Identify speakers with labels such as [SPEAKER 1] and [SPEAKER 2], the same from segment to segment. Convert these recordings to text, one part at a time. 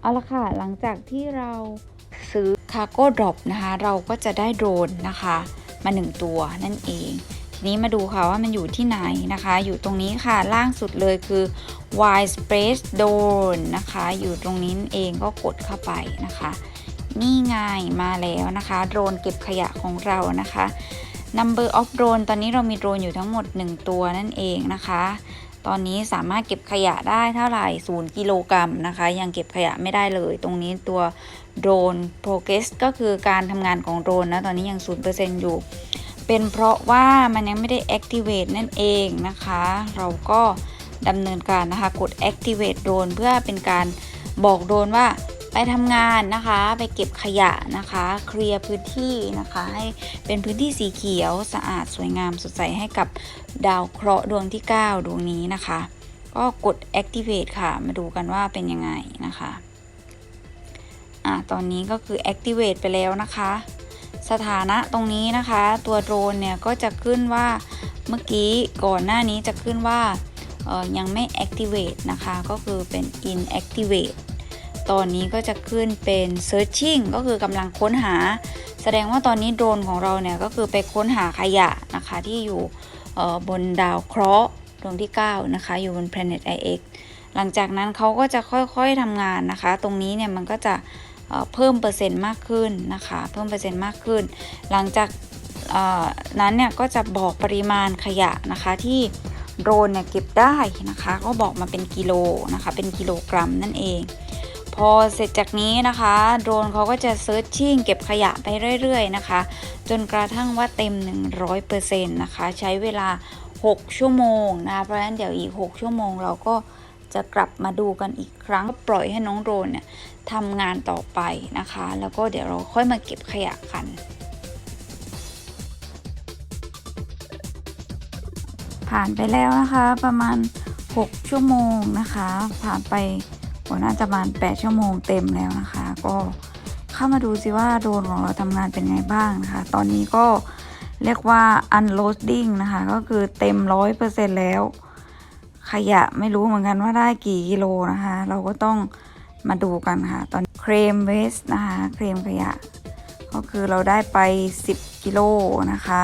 [SPEAKER 1] เอาละค่ะ หลังจากที่เราซื้อคาร์โก้ดรอปนะคะ เราก็จะได้โดรนนะคะ มาหนึ่งตัวนั่นเอง ทีนี้มาดูค่ะว่ามันอยู่ที่ไหนนะคะ อยู่ตรงนี้ค่ะล่างสุดเลยคือ Wide Space Drone นะคะ อยู่ตรงนี้เองก็กดเข้าไปนะคะ นี่ไงมาแล้วนะคะ โดรนเก็บขยะของเรานะคะ Number of drone ตอนนี้เรามีโดรนอยู่ทั้งหมด 1 ตัวนั่นเองนะคะ ตอนนี้สามารถเก็บขยะได้เท่าไหร่0กิโลกรัมนะคะ ยังเก็บขยะไม่ได้เลย ตรงนี้ตัวโดรน progress ก็คือการทำงานของโดรนนะ ตอนนี้ยัง 0%อยู่ เป็นเพราะว่ามันยังไม่ได้ activate นั่นเองนะคะ เราก็ดำเนินการนะคะ กด activate โดรนเพื่อเป็นการบอกโดรนว่า ไปทำงานนะคะ ไปเก็บขยะนะคะ เคลียร์พื้นที่นะคะ ให้เป็นพื้นที่สีเขียวสะอาดสวยงามสดใสให้กับดาวเคราะห์ดวงที่ 9 ดวงนี้นะคะ ก็กด activate ค่ะ มาดูกันว่าเป็นยังไงนะคะอะตอนนี้ก็คือ activate ไปแล้วนะคะ สถานะตรงนี้นะคะ ตัวโดรนเนี่ยก็จะขึ้นว่าเมื่อกี้ก่อนหน้านี้จะขึ้นว่ายังไม่ activate นะคะ ก็คือเป็น inactivate ตอนนี้ก็จะขึ้นเป็น searching ก็คือกำลังค้นหา แสดงว่าตอนนี้โดรนของเราเนี่ยก็คือไปค้นหาขยะนะคะที่อยู่บนดาวเคราะห์ดวงที่ 9 นะคะ อยู่บน planet IX หลังจากนั้นเขาก็จะค่อยๆทำงานนะคะ ตรงนี้เนี่ยมันก็จะเพิ่มเปอร์เซ็นต์มากขึ้นนะคะ เพิ่มเปอร์เซ็นต์มากขึ้น หลังจากนั้นเนี่ยก็จะบอกปริมาณขยะนะคะที่โดรนเนี่ยเก็บได้นะคะ ก็บอกมาเป็นกิโลนะคะ เป็นกิโลกรัมนั่นเอง พอเสร็จจากนี้นะคะ โดรนเขาก็จะเซิร์ชชิ่งเก็บขยะไปเรื่อยๆนะคะ จนกระทั่งว่าเต็ม 100%นะคะ ใช้เวลา 6 ชั่วโมงนะเพราะฉะนั้นเดี๋ยวอีก 6 ชั่วโมงเราก็จะกลับมาดูกันอีกครั้งก็ปล่อยให้น้องโดรนเนี่ยทำงานต่อไปนะคะ แล้วก็เดี๋ยวเราค่อยมาเก็บขยะกันผ่านไปแล้วนะคะประมาณ 6 ชั่วโมงนะคะ ผ่านไป โหน่าจะประมาณ 8 ชั่วโมงเต็มแล้วนะคะ ก็เข้ามาดูสิว่าโดรนของเราทำงานเป็นไงบ้างนะคะ ตอนนี้ก็เรียกว่า unloading นะคะ ก็คือเต็ม 100%แล้ว ขยะไม่รู้เหมือนกันว่าได้กี่กิโลนะคะ เราก็ต้องมาดูกันค่ะ ตอนเครมเวสนะคะ เครมขยะ ก็คือเราได้ไป 10 กิโลนะคะ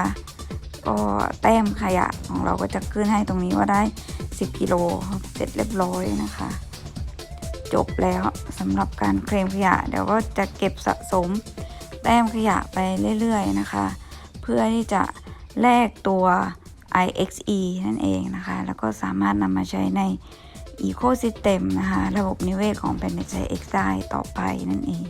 [SPEAKER 1] ก็แต้มขยะของเราก็จะขึ้นให้ตรงนี้ว่าได้ 10 กิโล เสร็จเรียบร้อยนะคะ จบแล้วสำหรับการเคลมขยะ เดี๋ยวก็จะเก็บสะสมแต้มขยะไปเรื่อยๆนะคะ เพื่อที่จะแลกตัว IXE นั่นเองนะคะ แล้วก็สามารถนำมาใช้ใน Ecosystem นะคะ ระบบนิเวศของแผ่นดินไทย X ได้ต่อไปนั่นเอง